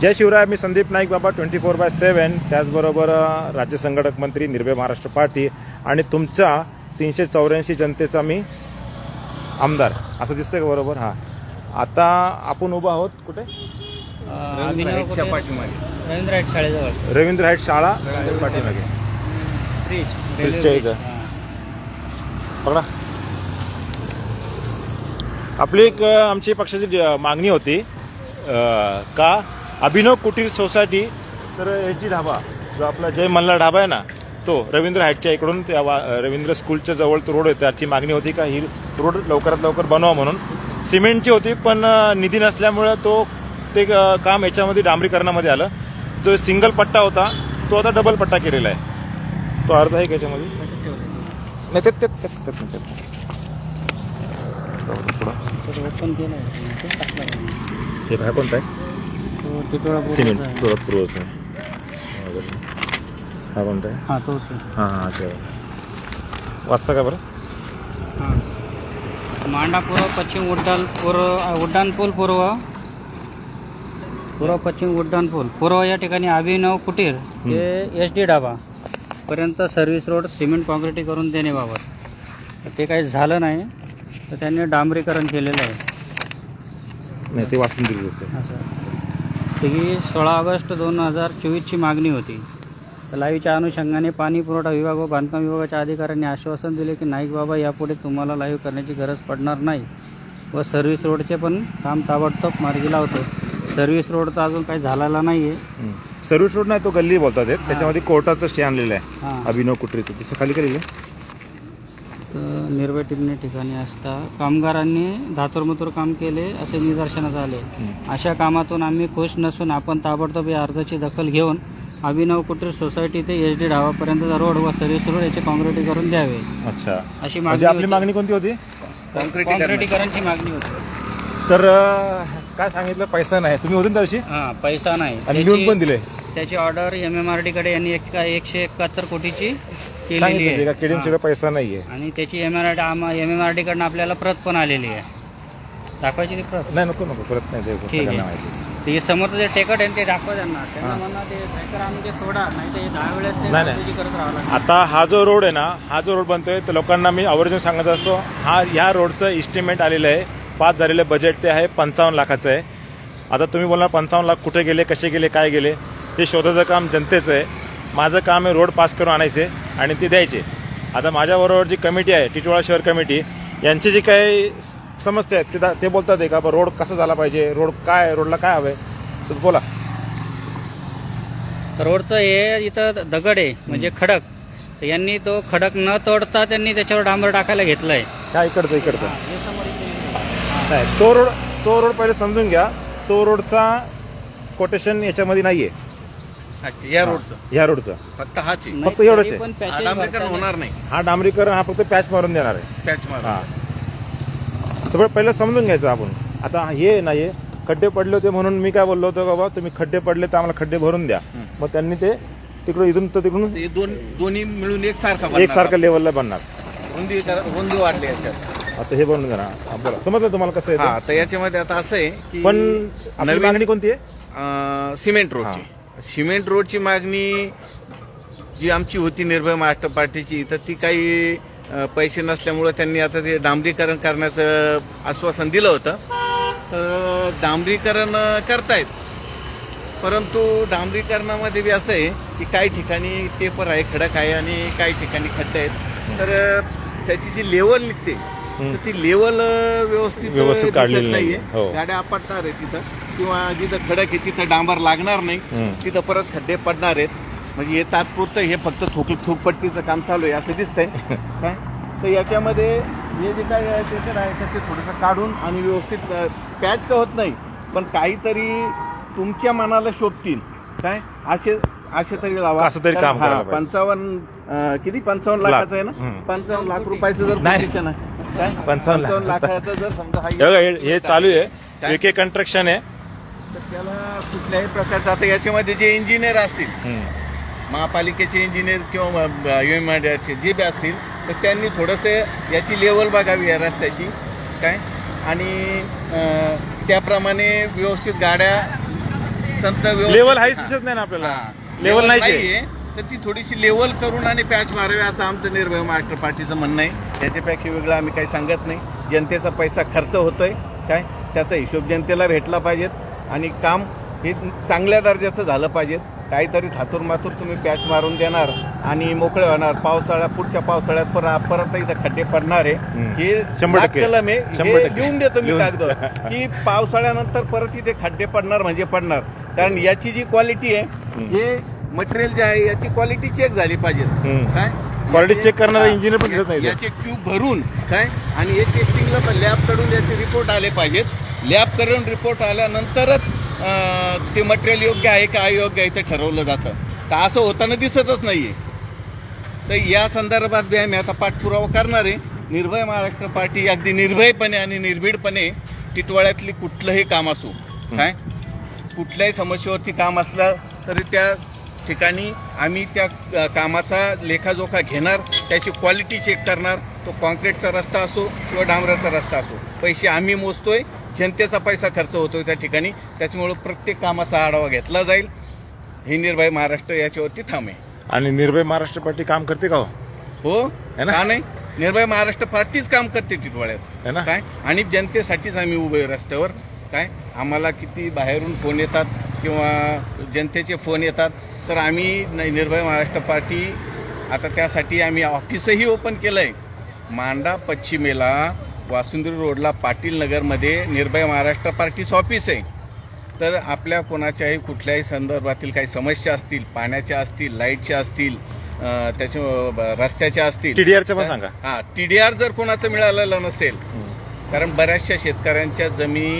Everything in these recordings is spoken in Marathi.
जय शिवराय मी संदीप नाईक बाबा ट्वेंटी फोर बाय सेवन त्याचबरोबर राज्य संघटक मंत्री निर्भय महाराष्ट्र पार्टी आणि तुमच्या तीनशे चौऱ्याऐंशी जनतेचा मी आमदार. असं दिसतंय का बरोबर? हां. आता आपण उभा आहोत कुठे? रवींद्र हाईट शाळेजवळ. रवींद्र हाईट शाळा पाठीमागे. ब्रिज ब्रिजच्या इथं. पकडा. आपली एक आमची पक्षाची मागणी होती का अभिनव कुटीर सोसायटी तर याची ढाबा जो आपला जय मल्हार ढाबा आहे ना तो रवींद्र हाईटच्या इकडून त्या वा- रवींद्र स्कूलच्या जवळ तो रोड आहे त्याची मागणी होती का ही रोड लवकरात लवकर बनवा म्हणून सिमेंटची होती पण निधी नसल्यामुळं तो ते काम याच्यामध्ये डांबरीकरणामध्ये आलं जो सिंगल पट्टा होता तो आता डबल पट्टा केलेला आहे तो अर्ज आहे का याच्यामध्ये नाही ते ते ते- ते- आहे. हे काय कोणतं आहे सिमेंट. तुरत पूर्वचं हा कोणता आहे? हा आहे. हां हां ते वाचता का बरं? हा. मांडा पूर्व पश्चिम उड्डाण पूर्व उड्डाण पूल पूर्व. पूर्व पश्चिम उड्डाण पूल. पूर्व या ठिकाणी अभिनव कुटीर हे एच डी डाबा पर्यंत सर्व्हिस रोड सिमेंट कॉन्क्रिटी करून देण्याबाबत. तर ते काही झालं नाही तर त्यांनी डांबरीकरण केलेलं आहे. नाही ते वाचून दिलं असं. ही सोळा ऑगस्ट दोन हजार चोवीसची मागणी होती. तर लाईव्हच्या अनुषंगाने पाणी पुरवठा विभाग व बांधकाम विभागाच्या अधिकाऱ्यांनी आश्वासन दिले की नाईक बाबा यापुढे तुम्हाला लाईव्ह करण्याची गरज पडणार नाही व सर्व्हिस रोडचे पण काम ताबडतोब मार्गी लावतो. सर्व्हिस रोड तर अजून काही झालेला नाही आहे सर्व्हिस रोड नाही तो गल्ली बोलतात त्याच्यामध्ये कोर्टाचं स्टे आणलेलं आहे. हां. अभिनव कुटरीचं तिथं खाली केलेलं तर टिपणे ठिकाणी असता. कामगारांनी धातोरमतोर काम केले असे निदर्शनास आले. अशा कामातून आम्ही खुश नसून आपण ताबडतोब या अर्जाची दखल घेऊन अभिनव कुटीर सोसायटी ते एच डी ढाबापर्यंतचा रोड व सर्व्हिस रोड याचे कॉन्क्रिटीकरण द्यावे. अच्छा. अशी म्हणजे मागणी आपली. मागणी कोणती होती? कॉन्क्रिटीकरणची मागणी होती. तर अं, काय सांगितलं? पैसा नाही. तुम्ही होते ना त्या दिवशी हा पैसा नाही. आणि लिहून पण दिले. त्याची order M M R D कडे यांनी एक एकशे एकाहत्तर कोटीची केलेली सांगितलं का? आहे पैसा नाहीये. आणि त्याची M R M M R D कडनं आपल्याला प्रत पण आलेली आहे. दाखवायची ती प्रत? नाही नको नको परत नाही ते ठीक आहे. सगळ्यांना माहिती ते समोरचं जे टेकट आहे ना ते दाखवा त्यांना. त्यांना हा. म्हणा ते ट्रॅक्टर आणून ते सोडा नाही ते दहा वेळेस ते नाही, नाही. खरेदी करत राहावं लागेल. आता हा जो रोड आहे ना हा जो रोड बनतोय तर लोकांना मी आवर्जून सांगत असतो हा ह्या रोडचं इस्टिमेट आलेलं आहे. पास झालेलं बजेट ते आहे पंचावन्न लाखाचं आहे. आता तुम्ही बोलणार पंचावन्न लाख कुठे गेले कसे गेले काय गेले? हे शोधाचं काम जनतेचं आहे. माझं काम आहे रोड पास करून आणायचे आणि ते द्यायचे. आता माझ्याबरोबर जी कमिटी आहे टिटवाळा शहर कमिटी यांची जी काही समस्या आहेत ते दा- ते बोलतात आहे का रोड कसं झाला पाहिजे रोड काय रोडला काय हवं आहे तर बोला. रोडचं हे इथं दगड आहे म्हणजे खडक. तर यांनी तो खडक न तोडता त्यांनी त्याच्यावर डांबर टाकायला घेतलाय. काय इकडचं इकडचं? नाही तो रोड तो रोड पहिले समजून घ्या. तो रोडचा कोटेशन याच्यामध्ये नाहीये. अच्छा या रोडचं. ह्या रोडचा. फक्त हाच आहे. फक्त एवढंच आहे. पण patches डांबरीकरण भरताना- होणार नाही. हा डांबरीकरण हा फक्त पॅच मारून देणार आहे. पॅच मार हा. तर पहिलं समजून घ्यायचं आपण. आता हे आहे ना हे खड्डे पडले होते म्हणून मी काय बोललो होतो बाबा तुम्ही खड्डे पडले तर आम्हाला खड्डे भरून द्या. मग त्यांनी ते तिकडून इथून तर तिकडून ते दोन दोन्ही मिळून एक सारखा एक सारखं लेवलला बनणार. रुंदी तर- रुंदी वाढली याच्यात. आता हे बनवून देणार. हा, बोला समजलं तुम्हाला कसं हा आहे तर याच्यामध्ये आता असं आहे की पण आपली नवीन- मागणी कोणती आहे? अं, सिमेंट रोडची. सिमेंट रोडची मागणी जी आमची होती निर्भय महाराष्ट्र पार्टीची तर ती काही पैसे नसल्यामुळं त्यांनी आता ते डांबरीकरण करण्याचं आश्वासन दिलं होतं. तर डांबरीकरण करतायत. परंतु डांबरीकरणामध्ये बी असं आहे की काही ठिकाणी टेपर आहे खडक आहे आणि काही ठिकाणी खड्डे आहेत. तर त्याची जी लेवल निघते तर ती लेवल व्यवस्थित व्यवस्थित नाहीये. हो. गाड्या आपटणार आहे तिथं. किंवा जिथं खडक आहे तिथं डांबर लागणार नाही. तिथं परत खड्डे पडणार आहेत म्हणजे हे तात्पुरतं हे फक्त थोक थोकपट्टीचं काम चालू आहे असं दिसतंय काय तर याच्यामध्ये हे जे काय त्याच्यात आहे तर ते थोडंसं काढून आणि व्यवस्थित पॅच का होत नाही पण काहीतरी तुमच्या मनाला शोभतील काय असे असे तरी लावा असं तरी काम. पंचावन्न किती पंचावन्न लाख. लाखाचं आहे ना. पंचावन्न लाख रुपयाचं जर नाही. आहे काय पंचावन्न लाख. लाखाचं जर समजा हा चालू आहे? एक कन्स्ट्रक्शन आहे तर त्याला कुठल्याही प्रकारचं आता याच्यामध्ये जे इंजिनियर असतील. महापालिकेचे इंजिनियर किंवा एम चे जे बी असतील तर त्यांनी थोडंसं याची लेवल बघावी या रस्त्याची काय आणि त्याप्रमाणे व्यवस्थित गाड्या संत लेवल हाईच हा. दिसत नाही ना आपल्याला. लेवल. नाहीये, तर ती थोडीशी लेवल करून आणि पॅच मारावी असं आमचं निर्भय महाराष्ट्र पार्टीचं म्हणणं आहे त्याच्यापैकी वेगळं आम्ही काही सांगत नाही जनतेचा पैसा खर्च होतोय काय त्याचा हिशोब जनतेला भेटला पाहिजेत आणि काम हे चांगल्या दर्जाचं झालं पाहिजे काहीतरी थातूर मातूर तुम्ही पॅच मारून देणार आणि मोकळे होणार पावसाळ्या पुढच्या पावसाळ्यात परत परत इथं खड्डे पडणार आहे. हे शंभर. कलम आहे. लिहून देतो मी. कागद की पावसाळ्यानंतर परत इथे खड्डे पडणार म्हणजे पडणार कारण याची जी क्वालिटी आहे. हे मटेरियल जे आहे याची क्वालिटी चेक झाली पाहिजे. काय याचे- check करणारा engineer पण दिसत नाही. याचे ट्यूब भरून काय आणि हे टेस्टिंगला लॅबकडून याचे रिपोर्ट आले पाहिजेत लॅब करून रिपोर्ट आल्यानंतरच ते मटेरियल योग्य आहे का अयोग्य आहे ते ठरवलं जातं. तर असं होताना दिसतच नाहीये. तर या संदर्भात बी आम्ही आता पाठपुरावा करणार आहे. निर्भय महाराष्ट्र पार्टी अगदी निर्भयपणे आणि निर्भीडपणे टिटवाळ्यातली कुठलंही काम असो काय? कुठल्याही समस्येवरती काम असलं तरी त्या ठिकाणी आम्ही त्या कामाचा लेखाजोखा घेणार त्याची क्वालिटी चेक करणार. तो कॉन्क्रीटचा रस्ता असो किंवा डांबराचा रस्ता असो. पैसे आम्ही मोजतोय जनतेचा पैसा खर्च होतोय त्या ठिकाणी. त्याच्यामुळं प्रत्येक कामाचा आढावा घेतला जाईल. हे निर्भय महाराष्ट्र याच्यावरती ठाम आहे. आणि निर्भय महाराष्ट्र पार्टी काम करते का हो? हो? है ना? का नाही? निर्भय महाराष्ट्र पार्टीच काम करते टिटवाळ्यात है ना? काय? आणि जनतेसाठीच आम्ही उभे आहे रस्त्यावर. काय? आम्हाला किती बाहेरून फोन येतात किंवा जनतेचे फोन येतात तर आम्ही न- निर्भय महाराष्ट्र पार्टी आता त्यासाठी आम्ही ऑफिसही ओपन केलं आहे मांडा पश्चिमेला वासुंदरी रोडला पाटील नगरमध्ये निर्भय महाराष्ट्र पार्टीचं ऑफिस आहे. तर आपल्या कोणाच्याही कुठल्याही संदर्भातील काही समस्या असतील पाण्याच्या असतील लाईटच्या असतील त्याच्या रस्त्याच्या असतील. TDR चं पण तर- सांगा. हा टीडीआर जर कोणाचं मिळालेलं नसेल कारण बऱ्याचशा शेतकऱ्यांच्या जमिनी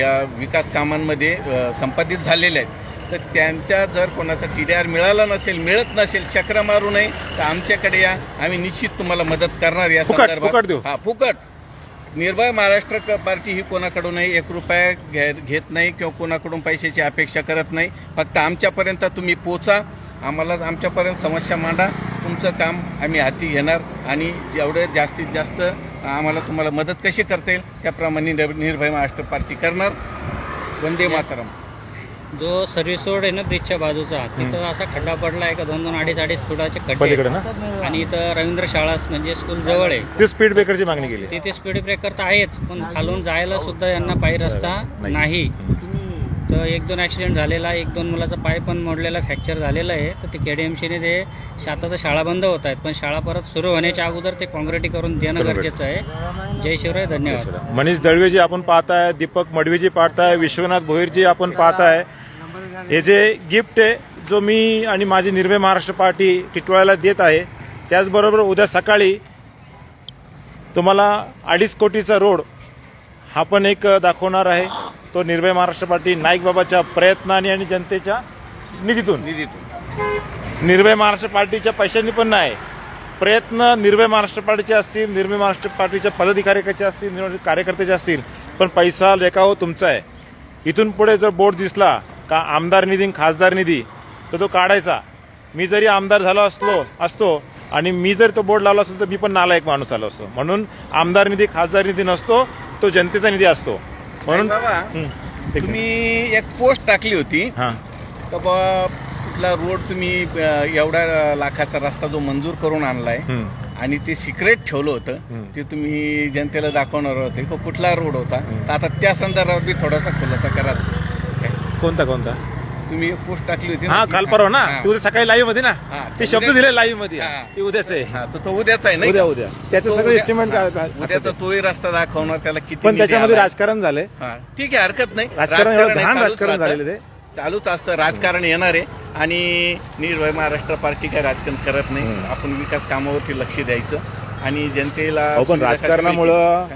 या विकास कामांमध्ये संपादित झालेल्या आहेत. तर त्यांच्या जर कोणाचा टीडीआर मिळाला नसेल मिळत नसेल चक्र मारू नये तर आमच्याकडे या. आम्ही निश्चित तुम्हाला मदत करणार या देऊ. हा फुकट. निर्भय महाराष्ट्र पार्टी ही कोणाकडूनही एक रुपया घे घेत नाही किंवा कोणाकडून पैशाची अपेक्षा करत नाही. फक्त आमच्यापर्यंत तुम्ही पोचा. आम्हाला आमच्यापर्यंत समस्या मांडा. तुमचं काम आम्ही हाती घेणार आणि जेवढं जास्तीत जास्त आम्हाला तुम्हाला मदत कशी करता येईल त्याप्रमाणे निर्- निर्भय महाराष्ट्र पार्टी करणार. वंदे मातरम. जो सर्व्हिस रोड आहे ना ब्रिजच्या बाजूचा तिथं असा खड्डा पडला आहे का दोन दोन अडीच अडीच फुटाचे खड्डे पलीकडे आहेत. ना? आणि इथं रवींद्र शाळा म्हणजे स्कूल जवळ आहे. ते स्पीड ब्रेकरची मागणी केली. तिथे स्पीड ब्रेकर तर आहेच पण खालून जायला सुद्धा यांना पायी रस्ता नाही. तर एक दोन ऍक्सिडेंट झालेला आहे, एक दोन मुलाचा पाय पण मोडलेला फ्रॅक्चर झालेला आहे. तर ते केडीएमसीने ते आता तर शाळा बंद होत आहेत. पण शाळा परत सुरू होण्याच्या अगोदर ते करून देणं. गरजेचं आहे. जय शिवराय धन्यवाद. मनीष दळवेजी आपण पाहताय दीपक मडवीजी पाहताय विश्वनाथ भोईरजी आपण पाहताय. हे जे गिफ्ट आहे जो मी आणि माझी निर्भय महाराष्ट्र पार्टी टिटवाळ्याला देत आहे त्याचबरोबर उद्या सकाळी तुम्हाला अडीच कोटीचा रोड हा पण एक दाखवणार आहे. तो निर्भय महाराष्ट्र पार्टी नाईक बाबाच्या प्रयत्नाने आणि जनतेच्या निधीतून. निधीतून. निर्भय महाराष्ट्र पार्टीच्या पैशांनी पण नाही. प्रयत्न निर्भय महाराष्ट्र पार्टीचे असतील निर्भय महाराष्ट्र पार्टीच्या पदाधिकाऱ्याचे असतील कार्यकर्त्याचे असतील पण पैसा लेखा हो तुमचा आहे. इथून पुढे जर बोर्ड दिसला का आमदार निधी खासदार निधी तर तो काढायचा. मी जरी आमदार झालो असलो असतो आणि मी जर तो बोर्ड लावला असतो तर मी पण नालायक माणूस आलो असतो. म्हणून आमदार निधी खासदार निधी नसतो तो जनतेचा निधी असतो. म्हणून बाबा हं, ठीक आहे. तुम्ही एक पोस्ट टाकली होती हां का बा कुठला रोड तुम्ही अ, एवढ्या लाखाचा रस्ता जो मंजूर करून आणलाय हं. आणि ते सिक्रेट ठेवलं होतं. ते तुम्ही जनतेला दाखवणार होते कुठला रोड होता. तर आता त्या संदर्भात बी थोडासा खुलासा कराच कोणता कोणता तुम्ही पोस्ट टाकली होती ना हा ती- काल परवा ना. ती उद्या सकाळी लाईव्हमध्ये ना? हा, ते शब्द दिले लाईव्हमध्ये. हा. ते उद्याच आहे. हा, तर तो उद्याच आहे नाही उद्या का? उद्या. त्याचं तो सगळं उद्या- एस्टिमेट हा, उद्याचा तोही रस्ता दाखवणार त्याला किती पण निधी त्याच्यामध्ये आलाय. राजकारण झालंय. हा, ठीक आहे हरकत नाही. राजकारण एवढं आहे, घाण चालूच राजकारण राहतं. झालेलं ते चालूच असतं राजकारण येणार आहे. आणि निर्भय महाराष्ट्र पार्टी काय राजकारण करत नाही. आपण विकास कामावरती लक्ष द्यायचं. आणि जनतेला अहो, पण सुविधा कशा राजकारणामुळं?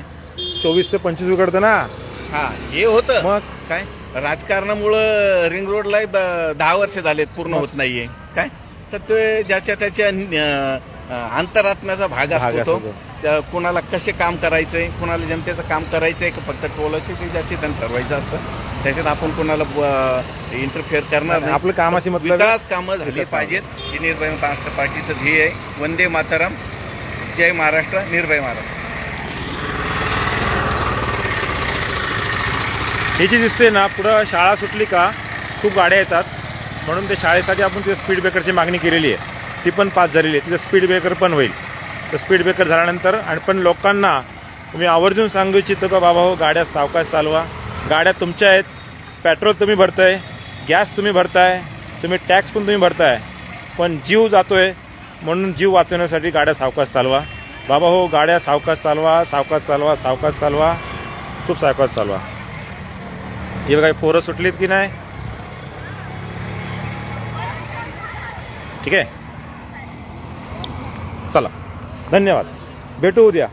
चोवीस ते पंचवीस उघडतं ना. हा हे होतं. मग? काय? राजकारणामुळं रिंग रोडला दहा वर्ष झालेत पूर्ण होत नाहीये. काय? तर ते ज्याच्या त्याच्या अंतरात्म्याचा भाग असतो तो. कुणाला कसे काम करायचंय कुणाला जनतेचं काम करायचंय का फक्त टोलाचे ते ज्याचे त्यांना ठरवायचं असतं. त्याच्यात आपण कुणाला इंटरफेअर करणार नाही आपलं आहे. विकास कामं झाली. पाहिजेत. ही निर्भय महाराष्ट्र पार्टीचं ध्येय आहे. वंदे मातरम. जय महाराष्ट्र निर्भय महाराष्ट्र. ही जी दिसते ना पुढं शाळा सुटली का खूप गाड्या येतात. म्हणून त्या शाळेसाठी आपण तिथे स्पीड ब्रेकरची मागणी केलेली आहे. ती पण पास झालेली आहे. तिथं स्पीड ब्रेकर पण होईल. तर स्पीड ब्रेकर झाल्यानंतर आणि पण लोकांना तुम्ही आवर्जून सांगू इच्छितो का बाबा हो गाड्या सावकाश चालवा. गाड्या तुमच्या आहेत. पेट्रोल तुम्ही भरताय. गॅस तुम्ही भरताय. तुम्ही टॅक्स पण तुम्ही भरताय. पण जीव जातो आहे म्हणून जीव वाचवण्यासाठी गाड्या सावकाश चालवा. बाबा हो गाड्या सावकाश चालवा सावकाश चालवा सावकाश चालवा. खूप सावकाश चालवा. हे बघा पोरं सुटलीत की नाही? ठीक आहे? चला. धन्यवाद. भेटू उद्या.